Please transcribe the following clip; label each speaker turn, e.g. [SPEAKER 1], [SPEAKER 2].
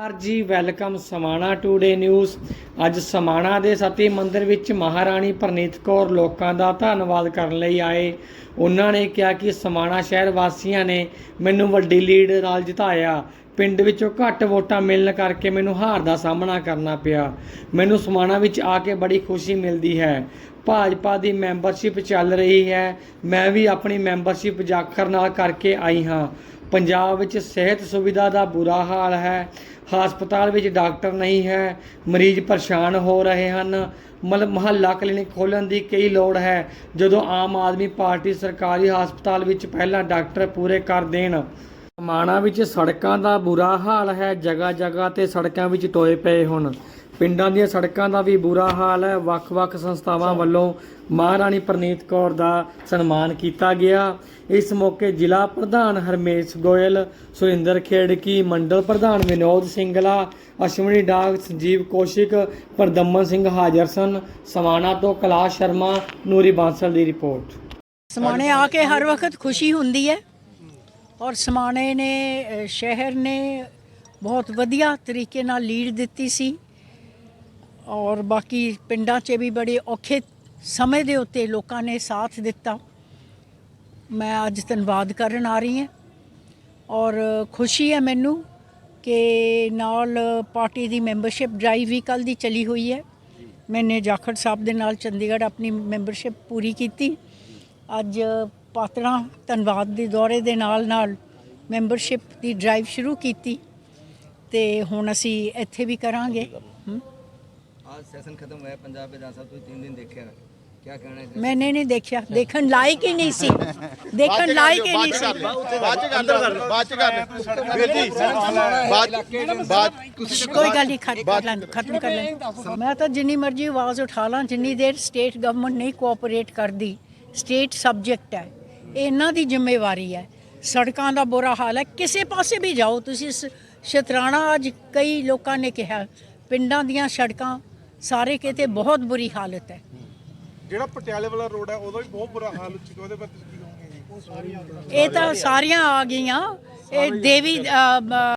[SPEAKER 1] Sir ਜੀ, welcome Samana today news. ਅੱਜ ਸਮਾਣਾ ਦੇ ਸਤੀ ਮੰਦਿਰ ਵਿੱਚ ਮਹਾਰਾਣੀ ਪ੍ਰਨੀਤ ਕੌਰ ਲੋਕਾਂ ਦਾ ਧੰਨਵਾਦ ਕਰਨ ਲਈ ਆਏ। ਉਹਨਾਂ ਨੇ ਕਿਹਾ ਕਿ ਸਮਾਣਾ ਸ਼ਹਿਰ ਵਾਸੀਆਂ ਨੇ ਮੈਨੂੰ ਵੱਡੀ ਲੀਡ ਨਾਲ ਜਿਤਾਇਆ। ਪਿੰਡ ਵਿੱਚੋਂ ਘੱਟ ਵੋਟਾਂ ਮਿਲਣ ਕਰਕੇ ਮੈਨੂੰ ਹਾਰ ਦਾ ਸਾਹਮਣਾ ਕਰਨਾ ਪਿਆ। ਮੈਨੂੰ ਸਮਾਣਾ ਵਿੱਚ ਆ ਕੇ ਬੜੀ ਖੁਸ਼ੀ ਮਿਲਦੀ ਹੈ। ਭਾਜਪਾ ਦੀ ਮੈਂਬਰਸ਼ਿਪ ਚੱਲ ਰਹੀ ਹੈ। ਮੈਂ ਵੀ ਆਪਣੀ ਮੈਂਬਰਸ਼ਿਪ ਜਾਖਰ ਨਾਲ ਕਰਕੇ ਆਈ ਹਾਂ। ਪੰਜਾਬ ਵਿੱਚ ਸਿਹਤ ਸੁਵਿਧਾ ਦਾ ਬੁਰਾ ਹਾਲ ਹੈ। ਹਸਪਤਾਲ ਵਿੱਚ ਡਾਕਟਰ ਨਹੀਂ ਹੈ। ਮਰੀਜ਼ ਪਰੇਸ਼ਾਨ ਹੋ ਰਹੇ ਹਨ। ਮਲ, ਮੁਹੱਲਾ ਕਲੀਨਿਕ ਖੋਲ੍ਹਣ ਦੀ ਕਈ ਲੋੜ ਹੈ। ਜਦੋਂ ਆਮ ਆਦਮੀ ਪਾਰਟੀ ਸਰਕਾਰੀ ਹਸਪਤਾਲ ਵਿੱਚ ਪਹਿਲਾਂ ਡਾਕਟਰ ਪੂਰੇ ਕਰ ਦੇਣ ਮਾਣਾ ਵਿੱਚ ਸੜਕਾਂ ਦਾ ਬੁਰਾ ਹਾਲ ਹੈ, ਜਗ੍ਹਾ ਜਗ੍ਹਾ ਤੇ ਸੜਕਾਂ ਵਿੱਚ ਟੋਏ ਪਏ ਹੁਣ। ਪਿੰਡਾਂ ਦੀਆਂ ਸੜਕਾਂ ਦਾ ਵੀ ਬੁਰਾ ਹਾਲ ਹੈ, ਵੱਖ-ਵੱਖ ਸੰਸਥਾਵਾਂ ਵੱਲੋਂ ਮਹਾਰਾਣੀ ਪ੍ਰਨੀਤ ਕੌਰ ਦਾ ਸਨਮਾਨ ਕੀਤਾ ਗਿਆ। ਇਸ ਮੌਕੇ ਜ਼ਿਲ੍ਹਾ ਪ੍ਰਧਾਨ ਹਰਮੇਸ਼ ਗੋਇਲ, ਸੁਰਿੰਦਰ ਖੇੜਕੀ, ਮੰਡਲ ਪ੍ਰਧਾਨ ਵਿਨੋਦ ਸਿੰਗਲਾ, ਅਸ਼ਵਨੀ ਡਾਗ, ਸੰਜੀਵ ਕੌਸ਼ਿਕ, ਪਰਦਮਨ ਸਿੰਘ ਹਾਜ਼ਰ ਸਨ। ਸਮਾਣਾ ਤੋਂ ਕੈਲਾਸ਼ ਸ਼ਰਮਾ, ਨੂਰੀ ਬਾਂਸਲ ਦੀ ਰਿਪੋਰਟ।
[SPEAKER 2] ਸਮਾਣੇ ਆ ਕੇ ਹਰ ਵਕਤ ਖੁਸ਼ੀ ਹੁੰਦੀ ਹੈ। ਔਰ ਸਮਾਣੇ ਨੇ ਅ, ਸ਼ਹਿਰ ਨੇ ਬਹੁਤ ਵਧੀਆ ਤਰੀਕੇ ਨਾਲ ਲੀਡ ਦਿੱਤੀ ਸੀ। ਔਰ ਬਾਕੀ ਪਿੰਡਾਂ 'ਚ ਵੀ ਬੜੇ ਔਖੇ ਸਮੇਂ ਦੇ ਉੱਤੇ ਲੋਕਾਂ ਨੇ ਸਾਥ ਦਿੱਤਾ। ਮੈਂ ਅੱਜ ਧੰਨਵਾਦ ਕਰਨ ਆ ਰਹੀ ਹਾਂ। ਔਰ ਖੁਸ਼ੀ ਹੈ ਮੈਨੂੰ ਕਿ ਨਾਲ ਪਾਰਟੀ ਦੀ ਮੈਂਬਰਸ਼ਿਪ ਡਰਾਈਵ ਵੀ ਕੱਲ ਦੀ ਚਲੀ ਹੋਈ ਹੈ। ਮੈਨੇ ਜਾਖੜ ਸਾਹਿਬ ਦੇ ਨਾਲ ਚੰਡੀਗੜ੍ਹ ਆਪਣੀ ਮੈਂਬਰਸ਼ਿਪ ਪੂਰੀ ਕੀਤੀ। ਅੱਜ ਪਾਤੜਾ ਧੰਨਵਾਦ ਦੇ ਦੌਰੇ ਦੇ ਨਾਲ ਨਾਲ ਮੈਂਬਰਸ਼ਿਪ ਦੀ ਡਰਾਈਵ ਸ਼ੁਰੂ ਕੀਤੀ ਤੇ ਹੁਣ ਅਸੀਂ ਇੱਥੇ ਵੀ ਕਰਾਂਗੇ ਹਮ।
[SPEAKER 3] आज सेशन खत्म हुआ है पंजाब विधान सभा ਤੁਸੀਂ ਤਿੰਨ ਦਿਨ ਦੇਖਿਆ क्या कहना है
[SPEAKER 2] ਮੈਨੇ ਨਹੀਂ ਦੇਖਿਆ ਦੇਖਣ ਲਾਇਕ ਹੀ ਨਹੀਂ ਸੀ ਦੇਖਣ ਲਾਇਕ ਹੀ ਨਹੀਂ ਸੀ
[SPEAKER 4] ਬਾਅਦ ਚ ਕਰ ਲੈ ਬਾਅਦ ਚ ਕਰ ਲੈ ਵੀਰ ਜੀ ਬਾਅਦ ਬਾਅਦ
[SPEAKER 2] ਕੋਈ ਗੱਲ ਨਹੀਂ ਖਤਮ ਕਰ ਲੈਣ ਦਿਓ, ਖਤਮ ਕਰ ਲੈਣ ਮੈਂ ਤਾਂ ਜਿੰਨੀ ਮਰਜ਼ੀ ਆਵਾਜ਼ ਉਠਾ ਲਾਂ ਜਿੰਨੀ ਦੇਰ ਸਟੇਟ ਗਵਰਨਮੈਂਟ ਨਹੀਂ ਕੋਆਪਰੇਟ ਕਰਦੀ ਸਟੇਟ ਸਬਜੈਕਟ ਹੈ ਇਹ ਇਹਨਾਂ ਦੀ ਜ਼ਿੰਮੇਵਾਰੀ ਹੈ। ਸੜਕਾਂ ਦਾ ਬੁਰਾ ਹਾਲ ਹੈ। ਕਿਸੇ ਪਾਸੇ ਵੀ ਜਾਓ। ਤੁਸੀਂ ਸ਼ਤਰਾਣਾ ਅੱਜ ਕਈ ਲੋਕਾਂ ਨੇ ਕਿਹਾ ਪਿੰਡਾਂ ਦੀਆਂ ਸੜਕਾਂ ਸਾਰੇ ਕਿਤੇ ਬਹੁਤ ਬੁਰੀ ਹਾਲਤ ਹੈ।
[SPEAKER 4] ਜਿਹੜਾ ਪਟਿਆਲੇ ਵਾਲਾ ਰੋਡ ਹੈ ਉਹਦਾ ਵੀ ਬਹੁਤ ਬੁਰਾ ਹਾਲ ਹੋ ਉਹਦੇ ਬਾਰੇ ਤੁਸੀਂ ਕੀ ਕਹੋਗੇ?
[SPEAKER 2] ਇਹ ਤਾਂ ਸਾਰੀਆਂ ਆ ਗਈਆਂ। ਇਹ ਦੇਵੀ